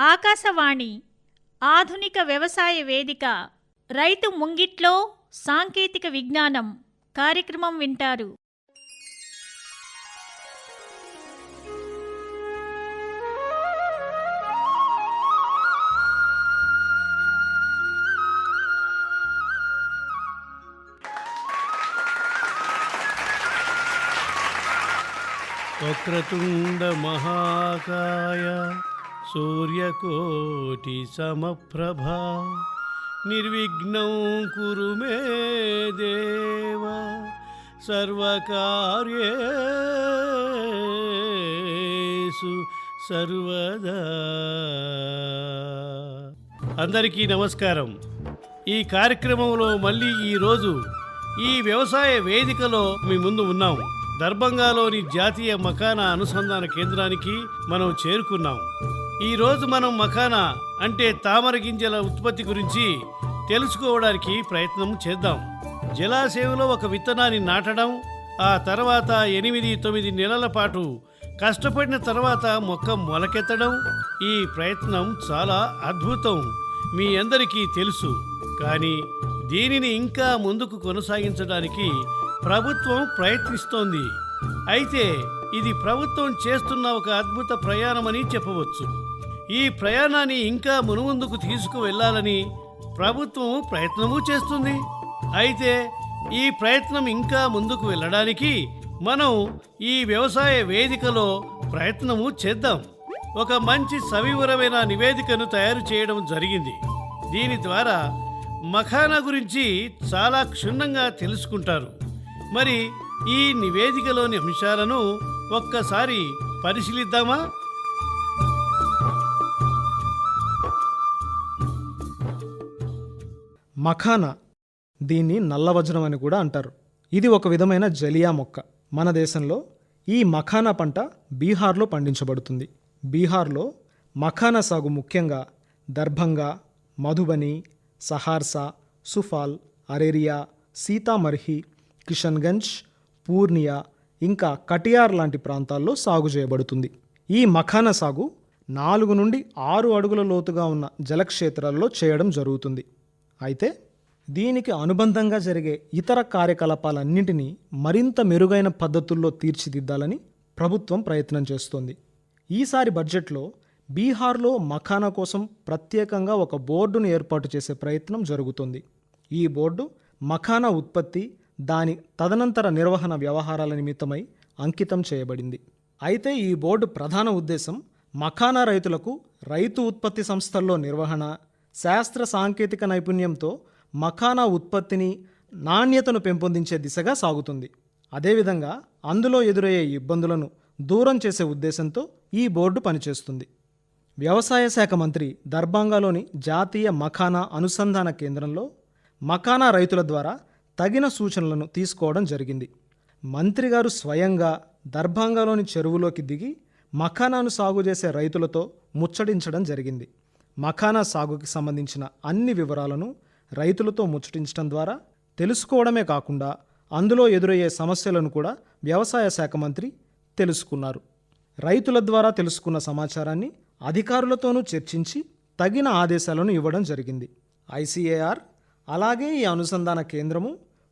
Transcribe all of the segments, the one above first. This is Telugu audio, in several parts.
ఆకాశవాణి ఆధునిక వ్యవసాయ వేదిక రైతు ముంగిట్లో సాంకేతిక విజ్ఞానం కార్యక్రమం వింటారు. వక్రతుండ మహాకాయ సూర్యకోటి సమప్రభ నిర్విఘ్నం కురు మే దేవ సర్వకార్యేషు సర్వదా. అందరికీ నమస్కారం. ఈ కార్యక్రమంలో మళ్ళీ ఈరోజు ఈ వ్యవసాయ వేదికలో మీ ముందు ఉన్నాం. దర్భంగాలోని జాతీయ మకానా అనుసంధాన కేంద్రానికి మనం చేరుకున్నాం. ఈ రోజు మనం మఖానా అంటే తామర గింజల ఉత్పత్తి గురించి తెలుసుకోవడానికి ప్రయత్నం చేద్దాం. జలాశయంలో ఒక విత్తనాన్ని నాటడం ఆ తర్వాత ఎనిమిది తొమ్మిది నెలల పాటు కష్టపడిన తర్వాత మొక్క మొలకెత్తడం ఈ ప్రయత్నం చాలా అద్భుతం. మీ అందరికీ తెలుసు. కానీ దీనిని ఇంకా ముందుకు కొనసాగించడానికి ప్రభుత్వం ప్రయత్నిస్తోంది. అయితే ఇది ప్రభుత్వం చేస్తున్న ఒక అద్భుత ప్రయాణమని చెప్పవచ్చు. ఈ ప్రయాణాన్ని ఇంకా మునుముందుకు తీసుకువెళ్ళాలని ప్రభుత్వం ప్రయత్నము చేస్తుంది. అయితే ఈ ప్రయత్నం ఇంకా ముందుకు వెళ్ళడానికి మనం ఈ వ్యవసాయ వేదికలో ప్రయత్నము చేద్దాం. ఒక మంచి సవివరమైన నివేదికను తయారు చేయడం జరిగింది. దీని ద్వారా మఖానా గురించి చాలా క్షుణ్ణంగా తెలుసుకుంటారు. మరి ఈ నివేదికలోని అంశాలను ఒక్కసారి పరిశీలిద్దామా? మఖానా. దీన్ని నల్లవజ్రం అని కూడా అంటారు. ఇది ఒక విధమైన జలియా మొక్క. మన దేశంలో ఈ మఖానా పంట బీహార్లో పండించబడుతుంది. బీహార్లో మఖానా సాగు ముఖ్యంగా దర్భంగా మధుబని సహార్సా సుఫాల్ అరేరియా సీతామర్హి కిషన్గంజ్ పూర్నియా ఇంకా కటియార్ లాంటి ప్రాంతాల్లో సాగు చేయబడుతుంది. ఈ మఖానా సాగు నాలుగు నుండి ఆరు అడుగుల లోతుగా ఉన్న జలక్షేత్రాల్లో చేయడం జరుగుతుంది. అయితే దీనికి అనుబంధంగా జరిగే ఇతర కార్యకలాపాలన్నింటినీ మరింత మెరుగైన పద్ధతుల్లో తీర్చిదిద్దాలని ప్రభుత్వం ప్రయత్నం చేస్తోంది. ఈసారి బడ్జెట్లో బీహార్లో మఖానా కోసం ప్రత్యేకంగా ఒక బోర్డును ఏర్పాటు చేసే ప్రయత్నం జరుగుతుంది. ఈ బోర్డు మఖానా ఉత్పత్తి దాని తదనంతర నిర్వహణ వ్యవహారాల నిమిత్తమై అంకితం చేయబడింది. అయితే ఈ బోర్డు ప్రధాన ఉద్దేశం మఖానా రైతులకు రైతు ఉత్పత్తి సంస్థల్లో నిర్వహణ శాస్త్ర సాంకేతిక నైపుణ్యంతో మఖానా ఉత్పత్తిని నాణ్యతను పెంపొందించే దిశగా సాగుతుంది. అదేవిధంగా అందులో ఎదురయ్యే ఇబ్బందులను దూరం చేసే ఉద్దేశంతో ఈ బోర్డు పనిచేస్తుంది. వ్యవసాయ శాఖ మంత్రి దర్భాంగాలోని జాతీయ మఖానా అనుసంధాన కేంద్రంలో మఖానా రైతుల ద్వారా తగిన సూచనలను తీసుకోవడం జరిగింది. మంత్రి గారు స్వయంగా దర్భంగాలోని చెరువులోకి దిగి మఖానాను సాగు చేసే రైతులతో ముచ్చడించడం జరిగింది. మఖానా సాగుకి సంబంధించిన అన్ని వివరాలను రైతులతో ముచ్చటించడం ద్వారా తెలుసుకోవడమే కాకుండా అందులో ఎదురయ్యే సమస్యలను కూడా వ్యవసాయ శాఖ మంత్రి తెలుసుకున్నారు. రైతుల ద్వారా తెలుసుకున్న సమాచారాన్ని అధికారులతోనూ చర్చించి తగిన ఆదేశాలను ఇవ్వడం జరిగింది. ఐసీఏఆర్ అలాగే ఈ అనుసంధాన కేంద్రము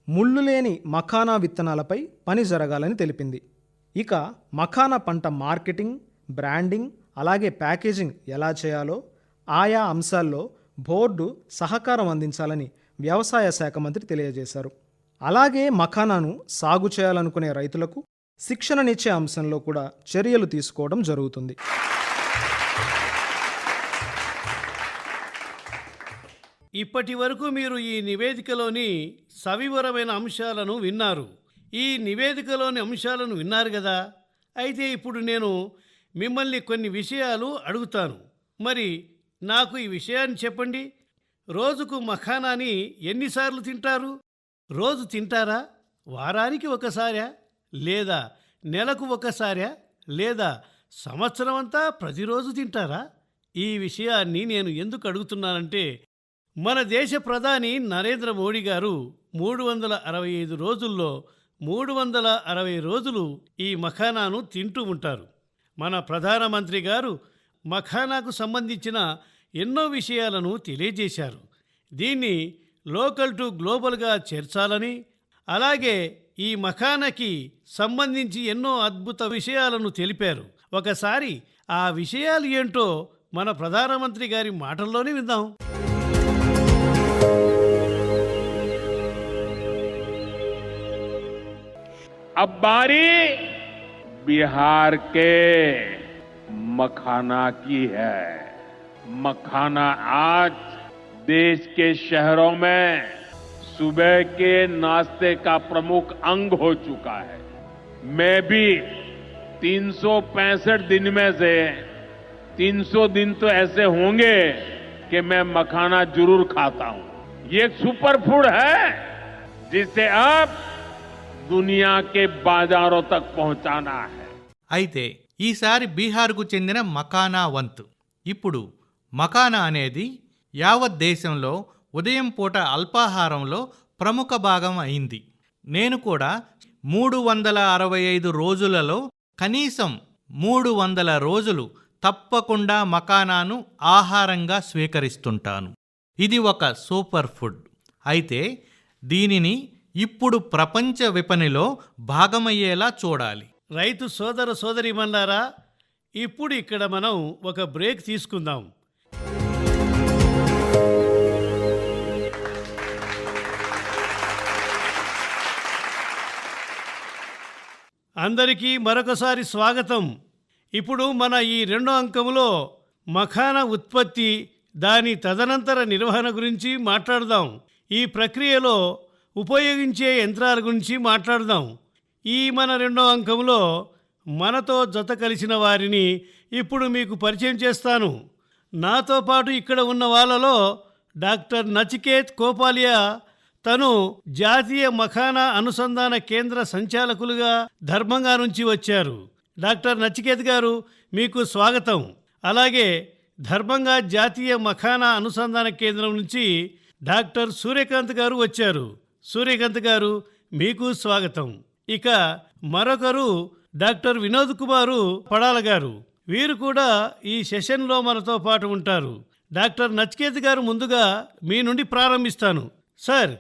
ముళ్ళు లేని మఖానా విత్తనాలపై పని జరగాలని తెలిపింది. ఇక మఖానా పంట మార్కెటింగ్ బ్రాండింగ్ అలాగే ప్యాకేజింగ్ ఎలా చేయాలో ఆయా అంశాల్లో బోర్డు సహకారం అందించాలని వ్యవసాయ శాఖ మంత్రి తెలియజేశారు. అలాగే మఖానాను సాగు చేయాలనుకునే రైతులకు శిక్షణనిచ్చే అంశంలో కూడా చర్యలు తీసుకోవడం జరుగుతుంది. ఇప్పటి వరకు మీరు ఈ నివేదికలోని సవివరమైన అంశాలను విన్నారు. ఈ నివేదికలోని అంశాలను విన్నారు కదా? అయితే ఇప్పుడు నేను మిమ్మల్ని కొన్ని విషయాలు అడుగుతాను. మరి నాకు ఈ విషయాన్ని చెప్పండి. రోజుకు మఖానాని ఎన్నిసార్లు తింటారు? రోజు తింటారా? వారానికి ఒకసారా? లేదా నెలకు ఒకసారా? లేదా సంవత్సరం అంతా ప్రతిరోజు తింటారా? ఈ విషయాన్ని నేను ఎందుకు అడుగుతున్నానంటే మన దేశ ప్రధాని నరేంద్ర మోడీ గారు మూడు వందల అరవై ఐదు రోజుల్లో మూడు వందల అరవై రోజులు ఈ మఖానాను తింటూ ఉంటారు. మన ప్రధానమంత్రి గారు మఖానాకు సంబంధించిన ఎన్నో విషయాలను తెలియజేశారు దీన్ని లోకల్ టు గ్లోబల్గా చేర్చాలని అలాగే ఈ మఖానాకి సంబంధించి ఎన్నో అద్భుత విషయాలను తెలిపారు ఒకసారి ఆ విషయాలు ఏంటో మన ప్రధానమంత్రి గారి మాటల్లోనే విందాం अब बारी बिहार के मखाना की है मखाना आज देश के शहरों में सुबह के नाश्ते का प्रमुख अंग हो चुका है मैं भी 365 दिन में से 300 दिन तो ऐसे होंगे कि मैं मखाना जरूर खाता हूं ये एक सुपर फूड है जिसे अब दुनिया के बाजारों तक पहुंचाना है అయితే ఈసారి బీహార్కు చెందిన మకానా వంతు. ఇప్పుడు మకానా అనేది యావత్ దేశంలో ఉదయం పూట అల్పాహారంలో ప్రముఖ భాగం అయింది. నేను కూడా మూడు వందల అరవై ఐదు రోజులలో కనీసం మూడు వందల రోజులు తప్పకుండా మకానాను ఆహారంగా స్వీకరిస్తుంటాను. ఇది ఒక సూపర్ ఫుడ్. అయితే దీనిని ఇప్పుడు ప్రపంచ విపణిలో భాగమయ్యేలా చూడాలి. రైతు సోదర సోదరిమన్నారా ఇప్పుడు ఇక్కడ మనం ఒక బ్రేక్ తీసుకుందాం. అందరికీ మరొకసారి స్వాగతం. ఇప్పుడు మన ఈ రెండో అంకములో మఖాన ఉత్పత్తి దాని తదనంతర నిర్వహణ గురించి మాట్లాడదాం. ఈ ప్రక్రియలో ఉపయోగించే యంత్రాల గురించి మాట్లాడదాం. ఈ మన రెండో అంకంలో మనతో జత కలిసిన వారిని ఇప్పుడు మీకు పరిచయం చేస్తాను. నాతో పాటు ఇక్కడ ఉన్న వాళ్ళలో డాక్టర్ నచికేత్ కోపాలియా తను జాతీయ మఖానా అనుసంధాన కేంద్ర సంచాలకులుగా ధర్మంగా నుంచి వచ్చారు. డాక్టర్ నచికేత్ గారు మీకు స్వాగతం. అలాగే ధర్మంగా జాతీయ మఖానా అనుసంధాన కేంద్రం నుంచి డాక్టర్ సూర్యకాంత్ గారు వచ్చారు. సూర్యకాంత్ గారు మీకు స్వాగతం. ఇక మరొకరు డాక్టర్ వినోద్ కుమారు పడాల గారు. వీరు కూడా ఈ సెషన్లో మనతో పాటు ఉంటారు. డాక్టర్ నచికేత్ గారు ముందుగా మీ నుండి ప్రారంభిస్తాను. సార్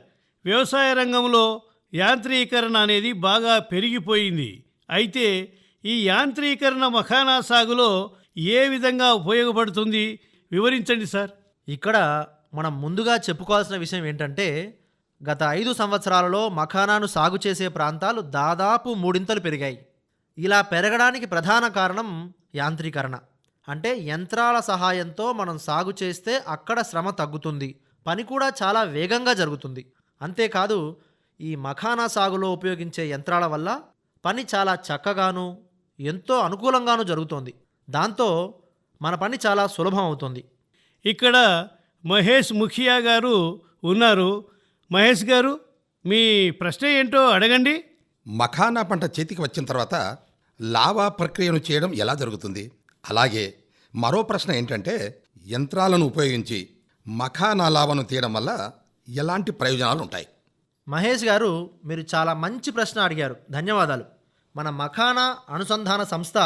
వ్యవసాయ రంగంలో యాంత్రీకరణ అనేది బాగా పెరిగిపోయింది. అయితే ఈ యాంత్రీకరణ మఖానా సాగులో ఏ విధంగా ఉపయోగపడుతుంది? వివరించండి సార్. ఇక్కడ మనం ముందుగా చెప్పుకోవాల్సిన విషయం ఏంటంటే గత ఐదు సంవత్సరాలలో మఖానాను సాగు చేసే ప్రాంతాలు దాదాపు మూడింతలు పెరిగాయి. ఇలా పెరగడానికి ప్రధాన కారణం యాంత్రీకరణ. అంటే యంత్రాల సహాయంతో మనం సాగు చేస్తే అక్కడ శ్రమ తగ్గుతుంది. పని కూడా చాలా వేగంగా జరుగుతుంది. అంతేకాదు ఈ మఖానా సాగులో ఉపయోగించే యంత్రాల వల్ల పని చాలా చక్కగాను ఎంతో అనుకూలంగాను జరుగుతోంది. దాంతో మన పని చాలా సులభం అవుతుంది. ఇక్కడ మహేష్ ముఖియా గారు ఉన్నారు. మహేష్ గారు మీ ప్రశ్న ఏంటో అడగండి. మఖానా పంట చేతికి వచ్చిన తర్వాత లావా ప్రక్రియను చేయడం ఎలా జరుగుతుంది? అలాగే మరో ప్రశ్న ఏంటంటే యంత్రాలను ఉపయోగించి మఖానా లావాను తీయడం వల్ల ఎలాంటి ప్రయోజనాలు ఉంటాయి? మహేష్ గారు మీరు చాలా మంచి ప్రశ్న అడిగారు. ధన్యవాదాలు. మన మఖానా అనుసంధాన సంస్థ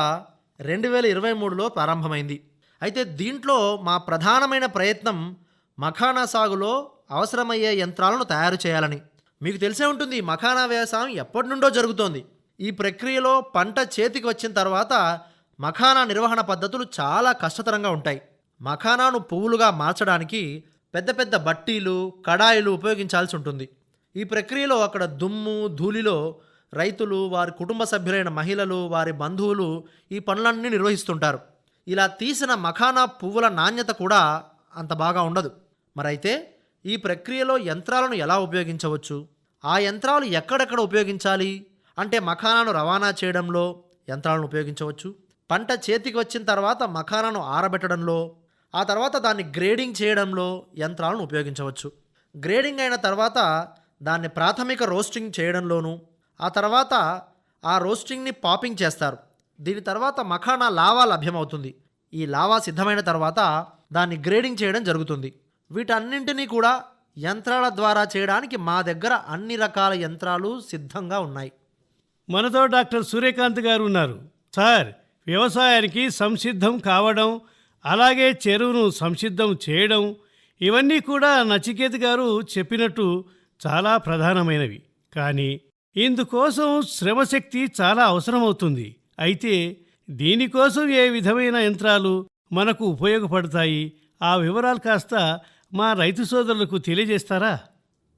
రెండు వేల ఇరవై మూడులో ప్రారంభమైంది. అయితే దీంట్లో మా ప్రధానమైన ప్రయత్నం మఖానా సాగులో అవసరమయ్యే యంత్రాలను తయారు చేయాలని. మీకు తెలిసే ఉంటుంది మఖానా వ్యవసాయం ఎప్పటి నుండో జరుగుతోంది. ఈ ప్రక్రియలో పంట చేతికి వచ్చిన తర్వాత మఖానా నిర్వహణ పద్ధతులు చాలా కష్టతరంగా ఉంటాయి. మఖానాను పువ్వులుగా మార్చడానికి పెద్ద పెద్ద బట్టీలు కడాయిలు ఉపయోగించాల్సి ఉంటుంది. ఈ ప్రక్రియలో అక్కడ దుమ్ము ధూళిలో రైతులు వారి కుటుంబ సభ్యులైన మహిళలు వారి బంధువులు ఈ పనులన్నీ నిర్వహిస్తుంటారు. ఇలా తీసిన మఖానా పువ్వుల నాణ్యత కూడా అంత బాగా ఉండదు. మరైతే ఈ ప్రక్రియలో యంత్రాలను ఎలా ఉపయోగించవచ్చు? ఆ యంత్రాలు ఎక్కడెక్కడ ఉపయోగించాలి? అంటే మఖానాను రవాణా చేయడంలో యంత్రాలను ఉపయోగించవచ్చు. పంట చేతికి వచ్చిన తర్వాత మఖానాను ఆరబెట్టడంలో ఆ తర్వాత దాన్ని గ్రేడింగ్ చేయడంలో యంత్రాలను ఉపయోగించవచ్చు. గ్రేడింగ్ అయిన తర్వాత దాన్ని ప్రాథమిక రోస్టింగ్ చేయడంలోనూ ఆ తర్వాత ఆ రోస్టింగ్ని పాపింగ్ చేస్తారు. దీని తర్వాత మఖానా లావా లభ్యమవుతుంది. ఈ లావా సిద్ధమైన తర్వాత దాన్ని గ్రేడింగ్ చేయడం జరుగుతుంది. వీటన్నింటినీ కూడా యంత్రాల ద్వారా చేయడానికి మా దగ్గర అన్ని రకాల యంత్రాలు సిద్ధంగా ఉన్నాయి. మనతో డాక్టర్ సూర్యకాంత్ గారు ఉన్నారు. సార్ వ్యవసాయానికి సంసిద్ధం కావడం అలాగే చెరువును సంసిద్ధం చేయడం ఇవన్నీ కూడా నచికేత్ గారు చెప్పినట్టు చాలా ప్రధానమైనవి. కానీ ఇందుకోసం శ్రమశక్తి చాలా అవసరమవుతుంది. అయితే దీనికోసం ఏ విధమైన యంత్రాలు మనకు ఉపయోగపడతాయి? ఆ వివరాలు కాస్త మా రైతు సోదరులకు తెలియజేస్తారా?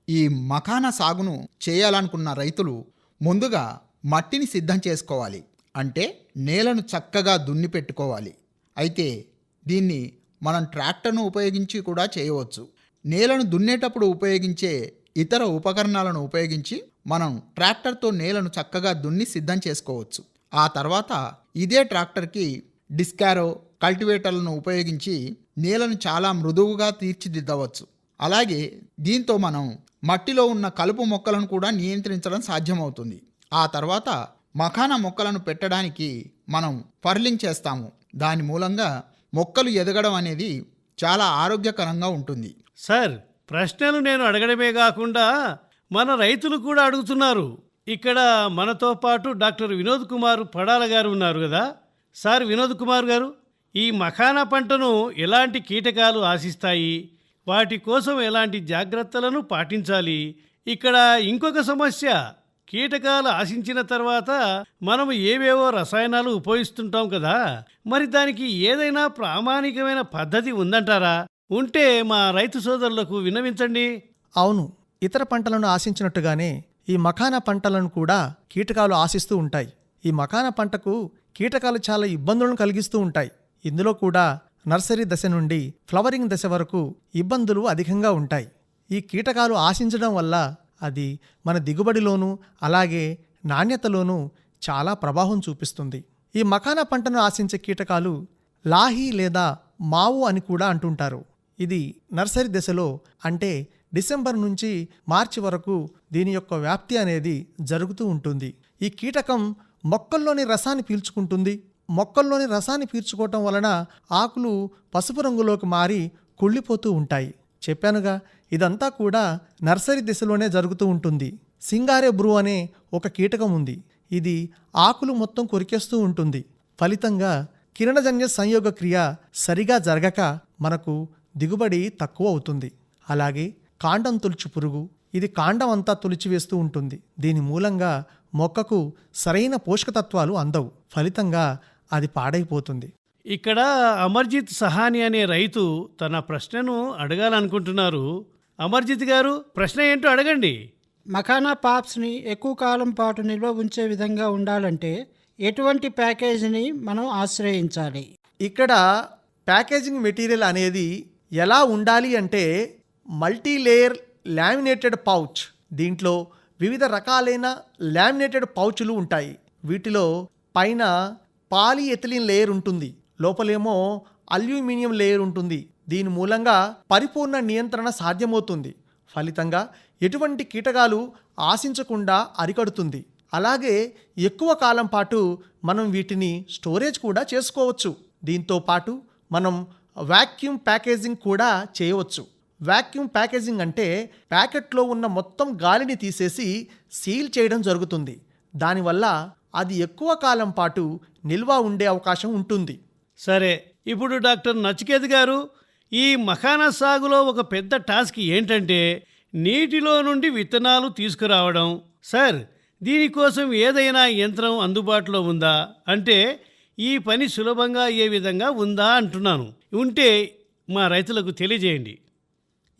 ఈ మకాన సాగును చేయాలనుకున్న రైతులు ముందుగా మట్టిని సిద్ధం చేసుకోవాలి. అంటే నేలను చక్కగా దున్ని పెట్టుకోవాలి. అయితే దీన్ని మనం ట్రాక్టర్ను ఉపయోగించి కూడా చేయవచ్చు. నేలను దున్నేటప్పుడు ఉపయోగించే ఇతర ఉపకరణాలను ఉపయోగించి మనం ట్రాక్టర్తో నేలను చక్కగా దున్ని సిద్ధం చేసుకోవచ్చు. ఆ తర్వాత ఇదే ట్రాక్టర్కి డిస్కారో కల్టివేటర్లను ఉపయోగించి నేలను చాలా మృదువుగా తీర్చిదిద్దవచ్చు. అలాగే దీంతో మనం మట్టిలో ఉన్న కలుపు మొక్కలను కూడా నియంత్రించడం సాధ్యమవుతుంది. ఆ తర్వాత మఖాన మొక్కలను పెట్టడానికి మనం ఫర్లింగ్ చేస్తాము. దాని మూలంగా మొక్కలు ఎదగడం అనేది చాలా ఆరోగ్యకరంగా ఉంటుంది. సార్ ప్రశ్నలు నేను అడగడమే కాకుండా మన రైతులు కూడా అడుగుతున్నారు. ఇక్కడ మనతో పాటు డాక్టర్ వినోద్ కుమార్ పడాల గారు ఉన్నారు కదా. సార్ వినోద్ కుమార్ గారు? ఈ మఖానా పంటను ఎలాంటి కీటకాలు ఆశిస్తాయి? వాటి కోసం ఎలాంటి జాగ్రత్తలను పాటించాలి? ఇక్కడ ఇంకొక సమస్య. కీటకాలు ఆశించిన తర్వాత మనం ఏవేవో రసాయనాలు ఉపయోగిస్తుంటాం కదా? మరి దానికి ఏదైనా ప్రామాణికమైన పద్ధతి ఉందంటారా? ఉంటే మా రైతు సోదరులకు విన్నవించండి. అవును. ఇతర పంటలను ఆశించినట్టుగానే ఈ మఖాన పంటలను కూడా కీటకాలు ఆశిస్తూ ఉంటాయి. ఈ మఖాన పంటకు కీటకాలు చాలా ఇబ్బందులను కలిగిస్తూ ఉంటాయి. ఇందులో కూడా నర్సరీ దశ నుండి ఫ్లవరింగ్ దశ వరకు ఇబ్బందులు అధికంగా ఉంటాయి. ఈ కీటకాలు ఆశించడం వల్ల అది మన దిగుబడిలోనూ అలాగే నాణ్యతలోనూ చాలా ప్రభావం చూపిస్తుంది. ఈ మకాన పంటను ఆశించే కీటకాలు లాహీ లేదా మావు అని కూడా అంటుంటారు. ఇది నర్సరీ దశలో అంటే డిసెంబర్ నుంచి మార్చి వరకు దీని యొక్క వ్యాప్తి అనేది జరుగుతూ ఉంటుంది. ఈ కీటకం మొక్కల్లోని రసాన్ని పీల్చుకుంటుంది. మొక్కల్లోని రసాన్ని పీల్చుకోవటం వలన ఆకులు పసుపు రంగులోకి మారి కుళ్ళిపోతూ ఉంటాయి. చెప్పానుగా ఇదంతా కూడా నర్సరీ దిశలోనే జరుగుతూ ఉంటుంది. సింగారే బ్రూ అనే ఒక కీటకం ఉంది. ఇది ఆకులు మొత్తం కొరికేస్తూ ఉంటుంది. ఫలితంగా కిరణజన్య సంయోగ క్రియ సరిగా జరగక మనకు దిగుబడి తక్కువ అవుతుంది. అలాగే కాండం తొలుచు పురుగు ఇది కాండం అంతా తొలిచివేస్తూ ఉంటుంది. దీని మూలంగా మొక్కకు సరైన పోషకతత్వాలు అందవు. ఫలితంగా అది పాడైపోతుంది. ఇక్కడ అమర్జిత్ సహాని అనే రైతు తన ప్రశ్నను అడగాలనుకుంటున్నారు. అమర్జిత్ గారు ప్రశ్న ఏంటో అడగండి. మఖానా పాప్స్ని ఎక్కువ కాలం పాటు నిల్వ ఉంచే విధంగా ఉండాలంటే ఎటువంటి ప్యాకేజీని మనం ఆశ్రయించాలి? ఇక్కడ ప్యాకేజింగ్ మెటీరియల్ అనేది ఎలా ఉండాలి అంటే మల్టీ లేయర్ లామినేటెడ్ పౌచ్ దీంట్లో వివిధ రకాలైన లామినేటెడ్ పౌచులు ఉంటాయి. వీటిలో పైన పాలిఎథిలిన్ లేయర్ ఉంటుంది. లోపలేమో అల్యూమినియం లేయర్ ఉంటుంది. దీని మూలంగా పరిపూర్ణ నియంత్రణ సాధ్యమవుతుంది. ఫలితంగా ఎటువంటి కీటకాలు ఆశించకుండా అరికడుతుంది. అలాగే ఎక్కువ కాలం పాటు మనం వీటిని స్టోరేజ్ కూడా చేసుకోవచ్చు. దీంతో పాటు మనం వాక్యూమ్ ప్యాకేజింగ్ కూడా చేయవచ్చు. వాక్యూమ్ ప్యాకేజింగ్ అంటే ప్యాకెట్లో ఉన్న మొత్తం గాలిని తీసేసి సీల్ చేయడం జరుగుతుంది. దానివల్ల అది ఎక్కువ కాలం పాటు నిల్వ ఉండే అవకాశం ఉంటుంది. సరే ఇప్పుడు డాక్టర్ నచికేత్ గారు ఈ మఖానా సాగులో ఒక పెద్ద టాస్క్ ఏంటంటే నీటిలో నుండి విత్తనాలు తీసుకురావడం. సార్ దీనికోసం ఏదైనా యంత్రం అందుబాటులో ఉందా? అంటే ఈ పని సులభంగా ఏ విధంగా ఉందా అంటున్నాను. ఉంటే మా రైతులకు తెలియజేయండి.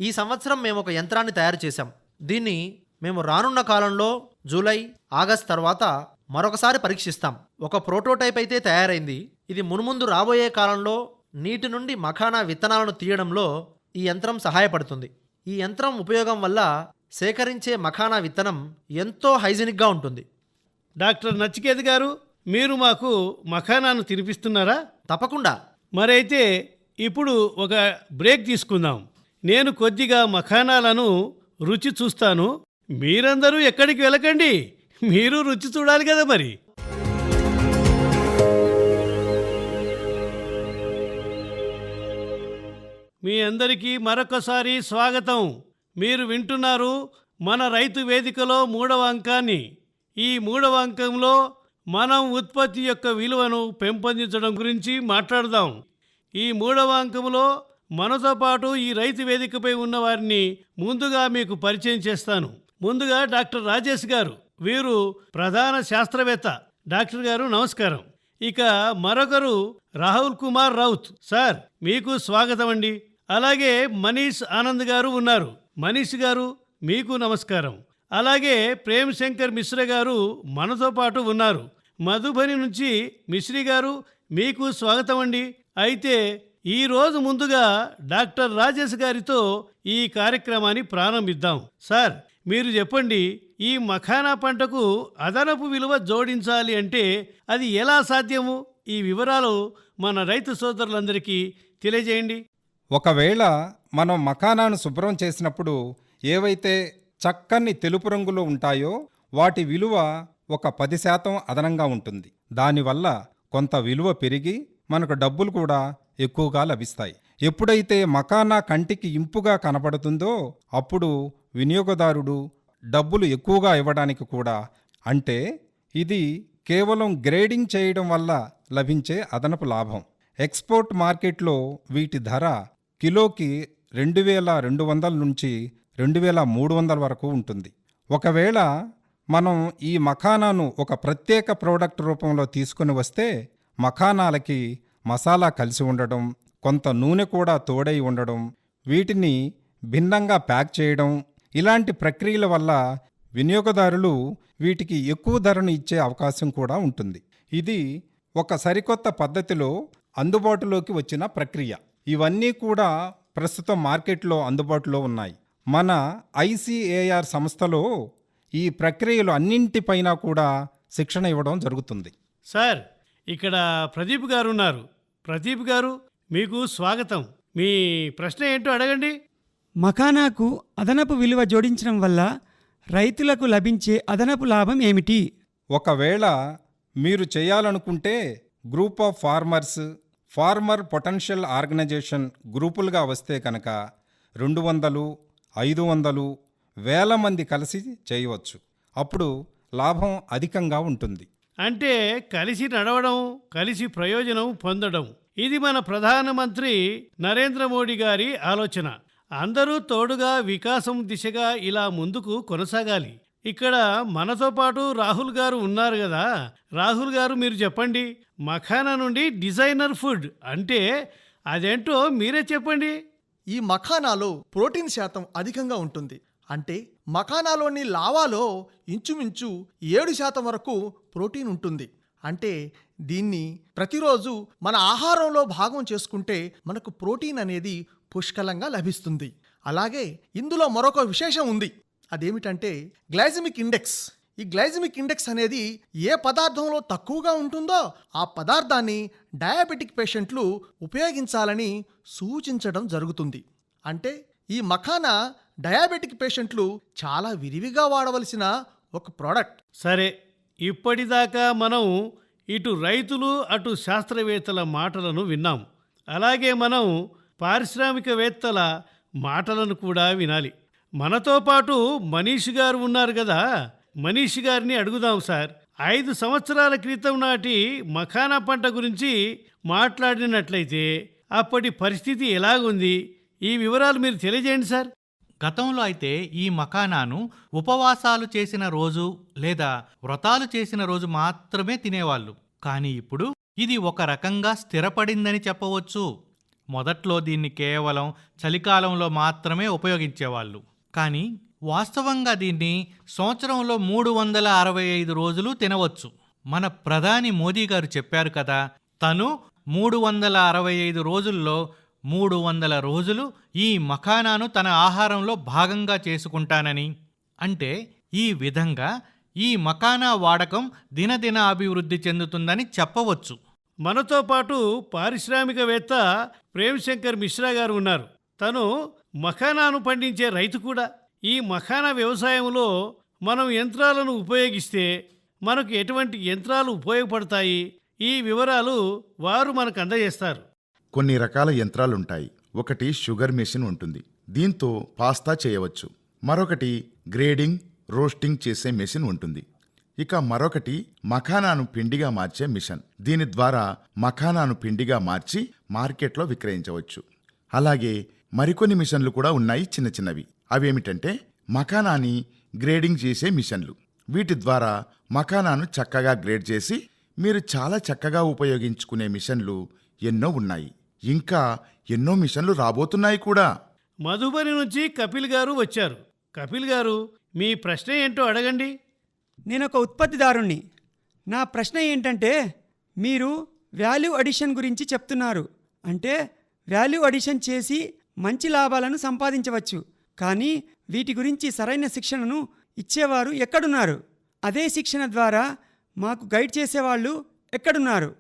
ఈ సంవత్సరం మేము ఒక యంత్రాన్ని తయారు చేశాం. దీన్ని మేము రానున్న కాలంలో జూలై ఆగస్ట్ తర్వాత మరొకసారి పరీక్షిస్తాం. ఒక ప్రోటోటైప్ అయితే తయారైంది. ఇది మున్ముందు రాబోయే కాలంలో నీటి నుండి మఖానా విత్తనాలను తీయడంలో ఈ యంత్రం సహాయపడుతుంది. ఈ యంత్రం ఉపయోగం వల్ల సేకరించే మఖానా విత్తనం ఎంతో హైజీనిక్గా ఉంటుంది. డాక్టర్ నచికేత్ గారు మీరు మాకు మఖానాను తినిపిస్తున్నారా? తప్పకుండా. మరైతే ఇప్పుడు ఒక బ్రేక్ తీసుకుందాం. నేను కొద్దిగా మఖానాలను రుచి చూస్తాను. మీరందరూ ఎక్కడికి వెళ్ళకండి. మీరు రుచి చూడాలి కదా మరి. మీ అందరికీ మరొకసారి స్వాగతం. మీరు వింటున్నారు మన రైతు వేదికలో మూడవ అంకాన్ని. ఈ మూడవ అంకంలో మనం ఉత్పత్తి యొక్క విలువను పెంపొందించడం గురించి మాట్లాడదాం. ఈ మూడవ అంకంలో మనతో పాటు ఈ రైతు వేదికపై ఉన్న వారిని ముందుగా మీకు పరిచయం చేస్తాను. ముందుగా డాక్టర్ రాజేష్ గారు. వీరు ప్రధాన శాస్త్రవేత్త. డాక్టర్ గారు నమస్కారం. ఇక మరొకరు రాహుల్ కుమార్ రౌత్. సార్ మీకు స్వాగతం అండి. అలాగే మనీష్ ఆనంద్ గారు ఉన్నారు. మనీష్ గారు మీకు నమస్కారం. అలాగే ప్రేమ్ శంకర్ మిశ్ర గారు మనతో పాటు ఉన్నారు. మధుబని నుంచి మిశ్రీ గారు మీకు స్వాగతం అండి. అయితే ఈరోజు ముందుగా డాక్టర్ రాజేష్ గారితో ఈ కార్యక్రమాన్ని ప్రారంభిద్దాం. సార్ మీరు చెప్పండి ఈ మఖానా పంటకు అదనపు విలువ జోడించాలి అంటే అది ఎలా సాధ్యము? ఈ వివరాలు మన రైతు సోదరులందరికీ తెలియజేయండి. ఒకవేళ మనం మకానాను శుభ్రం చేసినప్పుడు ఏవైతే చక్కని తెలుపు రంగులో ఉంటాయో వాటి విలువ ఒక పది శాతం అదనంగా ఉంటుంది. దానివల్ల కొంత విలువ పెరిగి మనకు డబ్బులు కూడా ఎక్కువగా లభిస్తాయి. ఎప్పుడైతే మకానా కంటికి ఇంపుగా కనపడుతుందో అప్పుడు వినియోగదారుడు డబ్బులు ఎక్కువగా ఇవ్వడానికి కూడా అంటే ఇది కేవలం గ్రేడింగ్ చేయడం వల్ల లభించే అదనపు లాభం. ఎక్స్పోర్ట్ మార్కెట్లో వీటి ధర కిలోకి రెండు వేల రెండు వందల నుంచి రెండు వేల మూడు వందల వరకు ఉంటుంది. ఒకవేళ మనం ఈ మఖానాను ఒక ప్రత్యేక ప్రోడక్ట్ రూపంలో తీసుకుని వస్తే మఖానాలకి మసాలా కలిసి ఉండడం కొంత నూనె కూడా తోడై ఉండడం వీటిని భిన్నంగా ప్యాక్ చేయడం ఇలాంటి ప్రక్రియల వల్ల వినియోగదారులు వీటికి ఎక్కువ ధరను ఇచ్చే అవకాశం కూడా ఉంటుంది. ఇది ఒక సరికొత్త పద్ధతిలో అందుబాటులోకి వచ్చిన ప్రక్రియ. ఇవన్నీ కూడా ప్రస్తుతం మార్కెట్లో అందుబాటులో ఉన్నాయి. మన ఐసిఏఆర్ సంస్థలో ఈ ప్రక్రియలు అన్నింటిపైన కూడా శిక్షణ ఇవ్వడం జరుగుతుంది. సార్ ఇక్కడ ప్రదీప్ గారు ఉన్నారు. ప్రదీప్ గారు మీకు స్వాగతం. మీ ప్రశ్న ఏంటో అడగండి. మకానాకు అదనపు విలువ జోడించడం వల్ల రైతులకు లభించే అదనపు లాభం ఏమిటి? ఒకవేళ మీరు చేయాలనుకుంటే group of farmers farmer potential organisation గ్రూపులుగా వస్తే కనుక రెండు వందలు ఐదు వందలు వేల మంది కలిసి చేయవచ్చు. అప్పుడు లాభం అధికంగా ఉంటుంది. అంటే కలిసి నడవడం కలిసి ప్రయోజనం పొందడం. ఇది మన ప్రధానమంత్రి నరేంద్ర మోడీ గారి ఆలోచన. అందరూ తోడుగా వికాసం దిశగా ఇలా ముందుకు కొనసాగాలి. ఇక్కడ మనతో పాటు రాహుల్ గారు ఉన్నారు కదా. రాహుల్ గారు మీరు చెప్పండి మఖానా నుండి డిజైనర్ ఫుడ్ అంటే అదేంటో మీరే చెప్పండి. ఈ మఖానాలో ప్రోటీన్ శాతం అధికంగా ఉంటుంది. అంటే మఖానాలోని లావాలో ఇంచుమించు ఏడు శాతం వరకు ప్రోటీన్ ఉంటుంది. అంటే దీన్ని ప్రతిరోజు మన ఆహారంలో భాగం చేసుకుంటే మనకు ప్రోటీన్ అనేది పుష్కలంగా లభిస్తుంది. అలాగే ఇందులో మరొక విశేషం ఉంది. అదేమిటంటే గ్లైజమిక్ ఇండెక్స్. ఈ గ్లైజమిక్ ఇండెక్స్ అనేది ఏ పదార్థంలో తక్కువగా ఉంటుందో ఆ పదార్థాన్ని డయాబెటిక్ పేషెంట్లు ఉపయోగించాలని సూచించడం జరుగుతుంది. అంటే ఈ మఖానా డయాబెటిక్ పేషెంట్లు చాలా విరివిగా వాడవలసిన ఒక ప్రోడక్ట్. సరే ఇప్పటిదాకా మనం ఇటు రైతులు అటు శాస్త్రవేత్తల మాటలను విన్నాం. అలాగే మనం పారిశ్రామికవేత్తల మాటలను కూడా వినాలి. మనతో పాటు మనీష్ గారు ఉన్నారు కదా మనీష్ గారిని అడుగుదాం సార్. ఐదు సంవత్సరాల క్రితం నాటి మఖానా పంట గురించి మాట్లాడినట్లయితే అప్పటి పరిస్థితి ఎలాగుంది? ఈ వివరాలు మీరు తెలియజేయండి సార్. గతంలో అయితే ఈ మఖానాను ఉపవాసాలు చేసిన రోజు లేదా వ్రతాలు చేసిన రోజు మాత్రమే తినేవాళ్ళు. కానీ ఇప్పుడు ఇది ఒక రకంగా స్థిరపడిందని చెప్పవచ్చు. మొదట్లో దీన్ని కేవలం చలికాలంలో మాత్రమే ఉపయోగించేవాళ్ళు. కానీ వాస్తవంగా దీన్ని సంవత్సరంలో మూడు వందల అరవై ఐదు రోజులు తినవచ్చు. మన ప్రధాని మోదీ గారు చెప్పారు కదా తను మూడు వందల అరవై ఐదు రోజుల్లో మూడు వందల రోజులు ఈ మఖానాను తన ఆహారంలో భాగంగా చేసుకుంటానని. అంటే ఈ విధంగా ఈ మఖానా వాడకం దినదిన అభివృద్ధి చెందుతుందని చెప్పవచ్చు. మనతో పాటు పారిశ్రామికవేత్త ప్రేమ్శంకర్ మిశ్రా గారు ఉన్నారు. తను మఖానాను పండించే రైతు కూడా. ఈ మఖానా వ్యవసాయంలో మనం యంత్రాలను ఉపయోగిస్తే మనకు ఎటువంటి యంత్రాలు ఉపయోగపడతాయి? ఈ వివరాలు వారు మనకు అందజేస్తారు. కొన్ని రకాల యంత్రాలుంటాయి. ఒకటి షుగర్ మెషిన్ ఉంటుంది. దీంతో పాస్తా చేయవచ్చు. మరొకటి గ్రేడింగ్ రోస్టింగ్ చేసే మెషిన్ ఉంటుంది. ఇక మరొకటి మఖానాను పిండిగా మార్చే మిషన్. దీని ద్వారా మఖానాను పిండిగా మార్చి మార్కెట్లో విక్రయించవచ్చు. అలాగే మరికొన్ని మిషన్లు కూడా ఉన్నాయి చిన్న చిన్నవి. అవేమిటంటే మఖానాని గ్రేడింగ్ చేసే మిషన్లు. వీటి ద్వారా మఖానాను చక్కగా గ్రేడ్ చేసి మీరు చాలా చక్కగా ఉపయోగించుకునే మిషన్లు ఎన్నో ఉన్నాయి. ఇంకా ఎన్నో మిషన్లు రాబోతున్నాయి కూడా. మధుబని నుంచి కపిల్ గారు వచ్చారు. కపిల్ గారు మీ ప్రశ్న ఏంటో అడగండి. నేను ఒక ఉత్పత్తిదారుణ్ణి. నా ప్రశ్న ఏంటంటే మీరు వాల్యూ అడిషన్ గురించి చెప్తున్నారు. అంటే వాల్యూ అడిషన్ చేసి మంచి లాభాలను సంపాదించవచ్చు. కానీ వీటి గురించి సరైన శిక్షణను ఇచ్చేవారు ఎక్కడున్నారు? అదే శిక్షణ ద్వారా మాకు గైడ్ చేసేవాళ్ళు ఎక్కడున్నారు?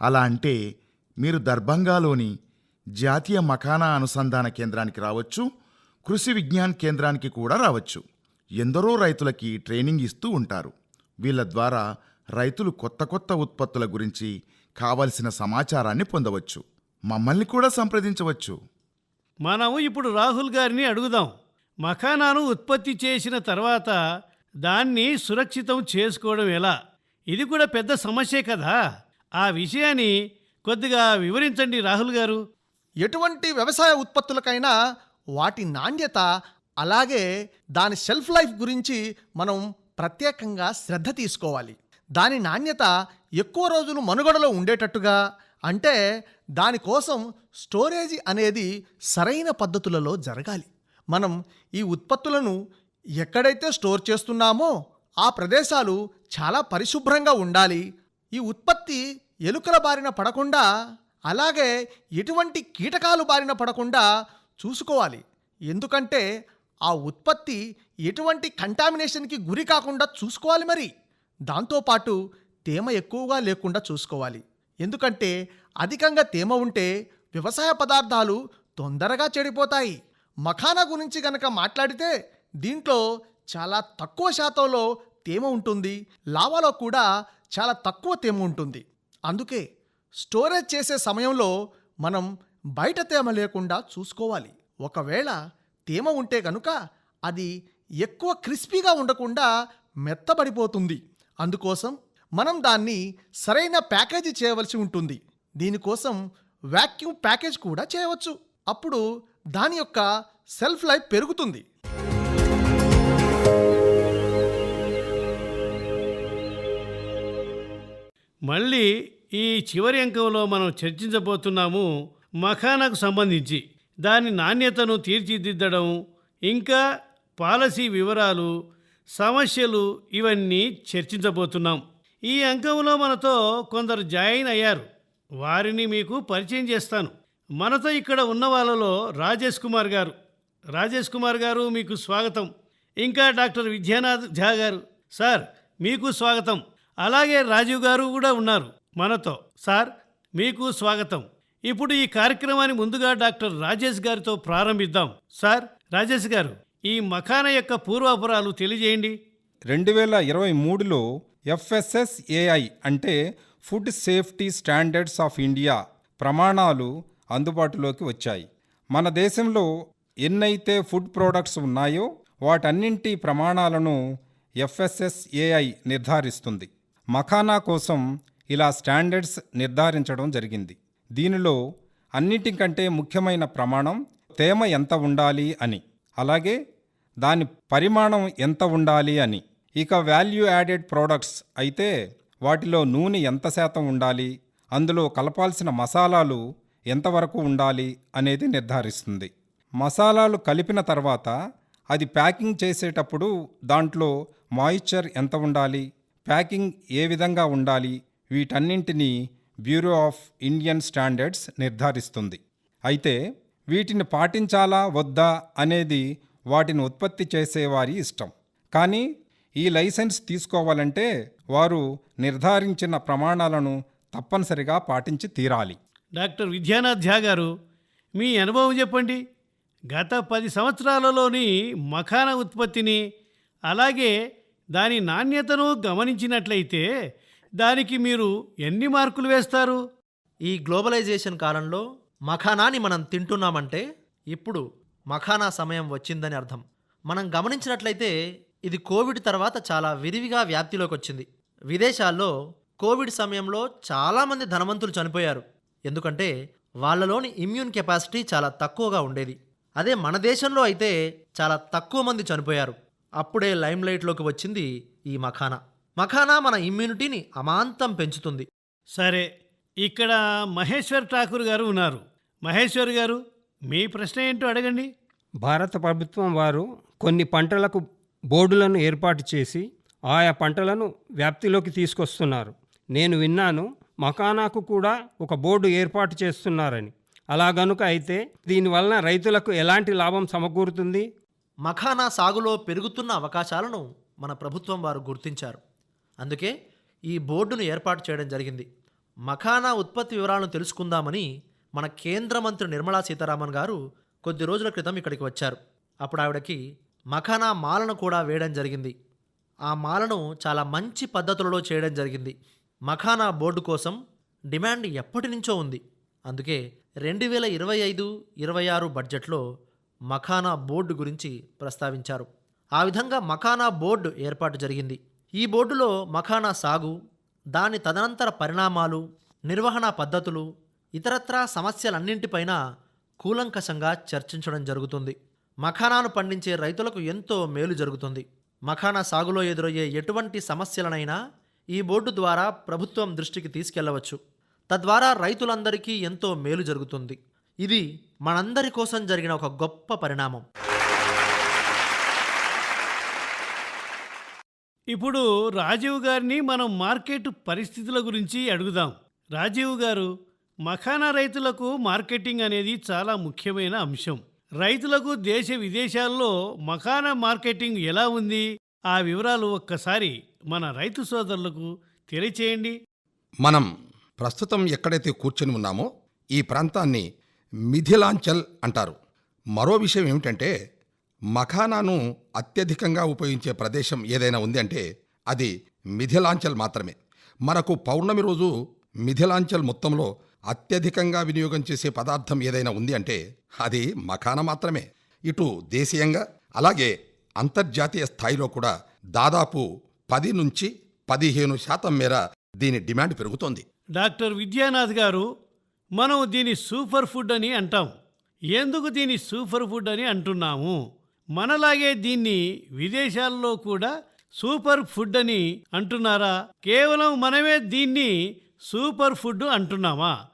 అలా అంటే మీరు దర్భంగాలోని జాతీయ మఖానా అనుసంధాన కేంద్రానికి రావచ్చు కృషి విజ్ఞాన్ కేంద్రానికి కూడా రావచ్చు. ఎందరో రైతులకి ట్రైనింగ్ ఇస్తూ ఉంటారు. వీళ్ళ ద్వారా రైతులు కొత్త కొత్త ఉత్పత్తుల గురించి కావలసిన సమాచారాన్ని పొందవచ్చు. మమ్మల్ని కూడా సంప్రదించవచ్చు. మనం ఇప్పుడు రాహుల్ గారిని అడుగుదాం. మఖానాను ఉత్పత్తి చేసిన తర్వాత దాన్ని సురక్షితం చేసుకోవడం ఎలా? ఇది కూడా పెద్ద సమస్యే కదా? ఆ విషయాన్ని కొద్దిగా వివరించండి రాహుల్ గారు. ఎటువంటి వ్యవసాయ ఉత్పత్తులకైనా వాటి నాణ్యత అలాగే దాని షెల్ఫ్ లైఫ్ గురించి మనం ప్రత్యేకంగా శ్రద్ధ తీసుకోవాలి. దాని నాణ్యత ఎక్కువ రోజులు మనుగడలో ఉండేటట్టుగా అంటే దానికోసం స్టోరేజీ అనేది సరైన పద్ధతులలో జరగాలి. మనం ఈ ఉత్పత్తులను ఎక్కడైతే స్టోర్ చేస్తున్నామో ఆ ప్రదేశాలు చాలా పరిశుభ్రంగా ఉండాలి. ఈ ఉత్పత్తి ఎలుకల బారిన పడకుండా అలాగే ఎటువంటి కీటకాలు బారిన పడకుండా చూసుకోవాలి. ఎందుకంటే ఆ ఉత్పత్తి ఎటువంటి కంటామినేషన్కి గురి కాకుండా చూసుకోవాలి మరి. దాంతోపాటు తేమ ఎక్కువగా లేకుండా చూసుకోవాలి. ఎందుకంటే అధికంగా తేమ ఉంటే వ్యవసాయ పదార్థాలు తొందరగా చెడిపోతాయి. మఖానా గురించి గనక మాట్లాడితే దీంట్లో చాలా తక్కువ శాతంలో తేమ ఉంటుంది. లావాలో కూడా చాలా తక్కువ తేమ ఉంటుంది. అందుకే స్టోరేజ్ చేసే సమయంలో మనం బయట తేమ లేకుండా చూసుకోవాలి. ఒకవేళ తేమ ఉంటే కనుక అది ఎక్కువ క్రిస్పీగా ఉండకుండా మెత్తబడిపోతుంది. అందుకోసం మనం దాన్ని సరైన ప్యాకేజీ చేయవలసి ఉంటుంది. దీనికోసం వ్యాక్యూమ్ ప్యాకేజ్ కూడా చేయవచ్చు. అప్పుడు దాని యొక్క సెల్ఫ్ లైఫ్ పెరుగుతుంది. మళ్ళీ ఈ చివరి అంకంలో మనం చర్చించబోతున్నాము మఖానాకు సంబంధించి. దాని నాణ్యతను తీర్చిదిద్దడం ఇంకా పాలసీ వివరాలు సమస్యలు ఇవన్నీ చర్చించబోతున్నాం. ఈ అంకంలో మనతో కొందరు జాయిన్ అయ్యారు. వారిని మీకు పరిచయం చేస్తాను. మనతో ఇక్కడ ఉన్న వాళ్ళలో రాజేష్ కుమార్ గారు. రాజేష్ కుమార్ గారు మీకు స్వాగతం. ఇంకా డాక్టర్ విద్యానాథ్ ఝా గారు. సార్ మీకు స్వాగతం. అలాగే రాజీవ్ గారు కూడా ఉన్నారు మనతో. సార్ మీకు స్వాగతం. ఇప్పుడు ఈ కార్యక్రమాన్ని ముందుగా డాక్టర్ రాజేష్ గారితో ప్రారంభిద్దాం. సార్ రాజేష్ గారు ఈ మఖాన యొక్క పూర్వాపురాలు తెలియజేయండి. రెండు వేల ఇరవై మూడులో ఎఫ్ఎస్ఎస్ఏఐ అంటే food safety standards of India ప్రమాణాలు అందుబాటులోకి వచ్చాయి. మన దేశంలో ఎన్నైతే ఫుడ్ ప్రోడక్ట్స్ ఉన్నాయో వాటన్నింటి ప్రమాణాలను ఎఫ్ఎస్ఎస్ఏఐ నిర్ధారిస్తుంది. మఖానా కోసం ఇలా స్టాండర్డ్స్ నిర్ధారించడం జరిగింది. దీనిలో అన్నిటికంటే ముఖ్యమైన ప్రమాణం తేమ ఎంత ఉండాలి అని. అలాగే దాని పరిమాణం ఎంత ఉండాలి అని. ఇక వాల్యూ యాడెడ్ ప్రోడక్ట్స్ అయితే వాటిలో నూనె ఎంత శాతం ఉండాలి అందులో కలపాల్సిన మసాలాలు ఎంతవరకు ఉండాలి అనేది నిర్ధారిస్తుంది. మసాలాలు కలిపిన తర్వాత అది ప్యాకింగ్ చేసేటప్పుడు దాంట్లో మాయిశ్చర్ ఎంత ఉండాలి ప్యాకింగ్ ఏ విధంగా ఉండాలి వీటన్నింటినీ బ్యూరో ఆఫ్ ఇండియన్ స్టాండర్డ్స్ నిర్ధారిస్తుంది. అయితే వీటిని పాటించాలా వద్దా అనేది వాటిని ఉత్పత్తి చేసేవారి ఇష్టం. కానీ ఈ లైసెన్స్ తీసుకోవాలంటే వారు నిర్ధారించిన ప్రమాణాలను తప్పనిసరిగా పాటించి తీరాలి. డాక్టర్ విద్యానాథ్ ఝా గారు మీ అనుభవం చెప్పండి. గత పది సంవత్సరాలలోని మఖాన ఉత్పత్తిని అలాగే దాని నాణ్యతను గమనించినట్లయితే దానికి మీరు ఎన్ని మార్కులు వేస్తారు? ఈ గ్లోబలైజేషన్ కాలంలో మఖానాని మనం తింటున్నామంటే ఇప్పుడు మఖానా సమయం వచ్చిందని అర్థం. మనం గమనించినట్లయితే ఇది కోవిడ్ తర్వాత చాలా విరివిగా వ్యాప్తిలోకి వచ్చింది విదేశాల్లో కోవిడ్ సమయంలో చాలామంది ధనవంతులు చనిపోయారు. ఎందుకంటే వాళ్ళలోని ఇమ్యూన్ కెపాసిటీ చాలా తక్కువగా ఉండేది. అదే మన దేశంలో అయితే చాలా తక్కువ మంది చనిపోయారు. అప్పుడే లైమ్లైట్లోకి వచ్చింది ఈ మఖానా. మఖానా మన ఇమ్యూనిటీని అమాంతం పెంచుతుంది. సరే ఇక్కడ మహేశ్వర్ ఠాకూర్ గారు ఉన్నారు. మహేశ్వర్ గారు మీ ప్రశ్న ఏంటో అడగండి. భారత ప్రభుత్వం వారు కొన్ని పంటలకు బోర్డులను ఏర్పాటు చేసి ఆయా పంటలను వ్యాప్తిలోకి తీసుకొస్తున్నారు. నేను విన్నాను మకానాకు కూడా ఒక బోర్డు ఏర్పాటు చేస్తున్నారని. అలా గనుక అయితే దీనివలన రైతులకు ఎలాంటి లాభం సమకూరుతుంది? మఖానా సాగులో పెరుగుతున్న అవకాశాలను మన ప్రభుత్వం వారు గుర్తించారు. అందుకే ఈ బోర్డును ఏర్పాటు చేయడం జరిగింది. మఖానా ఉత్పత్తి వివరాలను తెలుసుకుందామని మన కేంద్ర మంత్రి నిర్మలా సీతారామన్ గారు కొద్ది రోజుల క్రితం ఇక్కడికి వచ్చారు. అప్పుడు ఆవిడకి మఖానా మాలను కూడా వేయడం జరిగింది. ఆ మాలను చాలా మంచి పద్ధతులలో చేయడం జరిగింది. మఖానా బోర్డు కోసం డిమాండ్ ఎప్పటి నుంచో ఉంది. అందుకే రెండు వేల ఇరవై ఐదు ఇరవై ఆరు బడ్జెట్లో మఖానా బోర్డు గురించి ప్రస్తావించారు. ఆ విధంగా మఖానా బోర్డు ఏర్పాటు జరిగింది. ఈ బోర్డులో మఖానా సాగు దాని తదనంతర పరిణామాలు నిర్వహణ పద్ధతులు ఇతరత్రా సమస్యలన్నింటిపైన కూలంకషంగా చర్చించడం జరుగుతుంది. మఖానాను పండించే రైతులకు ఎంతో మేలు జరుగుతుంది. మఖానా సాగులో ఎదురయ్యే ఎటువంటి సమస్యలనైనా ఈ బోర్డు ద్వారా ప్రభుత్వం దృష్టికి తీసుకెళ్ళవచ్చు. తద్వారా రైతులందరికీ ఎంతో మేలు జరుగుతుంది. ఇది మనందరి కోసం జరిగిన ఒక గొప్ప పరిణామం. ఇప్పుడు రాజీవ్ గారిని మనం మార్కెట్ పరిస్థితుల గురించి అడుగుదాం. రాజీవ్ గారు మఖానా రైతులకు మార్కెటింగ్ అనేది చాలా ముఖ్యమైన అంశం. రైతులకు దేశ విదేశాల్లో మఖానా మార్కెటింగ్ ఎలా ఉంది? ఆ వివరాలు ఒక్కసారి మన రైతు సోదరులకు తెలియచేయండి. మనం ప్రస్తుతం ఎక్కడైతే కూర్చొని ఉన్నామో ఈ ప్రాంతాన్ని మిథిలాంచల్ అంటారు. మరో విషయం ఏమిటంటే మఖానాను అత్యధికంగా ఉపయోగించే ప్రదేశం ఏదైనా ఉంది అంటే అది మిథిలాంచల్ మాత్రమే. మనకు పౌర్ణమి రోజు మిథిలాంచల్ మొత్తంలో అత్యధికంగా వినియోగం చేసే పదార్థం ఏదైనా ఉంది అంటే అది మఖాన మాత్రమే. ఇటు దేశీయంగా అలాగే అంతర్జాతీయ స్థాయిలో కూడా దాదాపు పది నుంచి పదిహేను శాతం మేర దీని డిమాండ్ పెరుగుతోంది. డాక్టర్ విద్యానాథ్ గారు మనం దీని సూపర్ ఫుడ్ అని అంటాం. ఎందుకు దీని సూపర్ ఫుడ్ అని అంటున్నాము? మనలాగే దీన్ని విదేశాల్లో కూడా సూపర్ ఫుడ్ అని అంటున్నారా? కేవలం మనమే దీన్ని సూపర్ ఫుడ్ అంటున్నామా?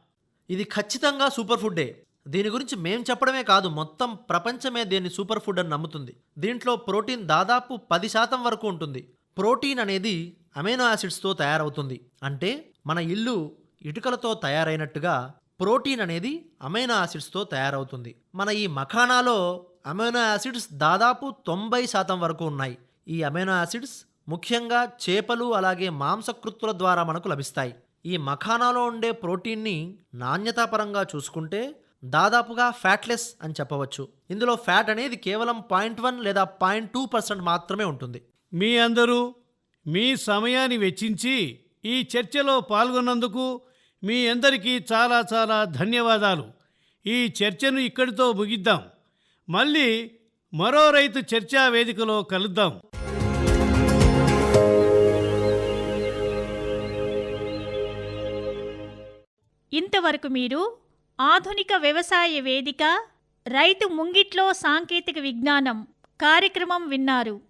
ఇది ఖచ్చితంగా సూపర్ ఫుడ్డే. దీని గురించి మేం చెప్పడమే కాదు మొత్తం ప్రపంచమే దీన్ని సూపర్ ఫుడ్ అని నమ్ముతుంది. దీంట్లో ప్రోటీన్ దాదాపు పది శాతం వరకు ఉంటుంది. ప్రోటీన్ అనేది అమైనో యాసిడ్స్తో తయారవుతుంది. అంటే మన ఇల్లు ఇటుకలతో తయారైనట్టుగా ప్రోటీన్ అనేది అమైనో యాసిడ్స్తో తయారవుతుంది. మన ఈ మఖానాలో అమైనో యాసిడ్స్ దాదాపు తొంభై శాతం వరకు ఉన్నాయి. ఈ అమైనో యాసిడ్స్ ముఖ్యంగా చేపలు అలాగే మాంసకృత్తుల ద్వారా మనకు లభిస్తాయి. ఈ మఖానాలో ఉండే ప్రోటీన్ని నాణ్యతాపరంగా చూసుకుంటే దాదాపుగా ఫ్యాట్లెస్ అని చెప్పవచ్చు. ఇందులో ఫ్యాట్ అనేది కేవలం పాయింట్ వన్ లేదా పాయింట్ టూ పర్సెంట్ మాత్రమే ఉంటుంది. మీ అందరూ మీ సమయాన్ని వెచ్చించి ఈ చర్చలో పాల్గొన్నందుకు మీ అందరికీ చాలా చాలా ధన్యవాదాలు. ఈ చర్చను ఇక్కడితో ముగిద్దాం. మళ్ళీ మరో రైతు చర్చా వేదికలో కలుద్దాం. ఇంతవరకు మీరు ఆధునిక వ్యవసాయ వేదిక రైతు ముంగిట్లో సాంకేతిక విజ్ఞానం కార్యక్రమం విన్నారు.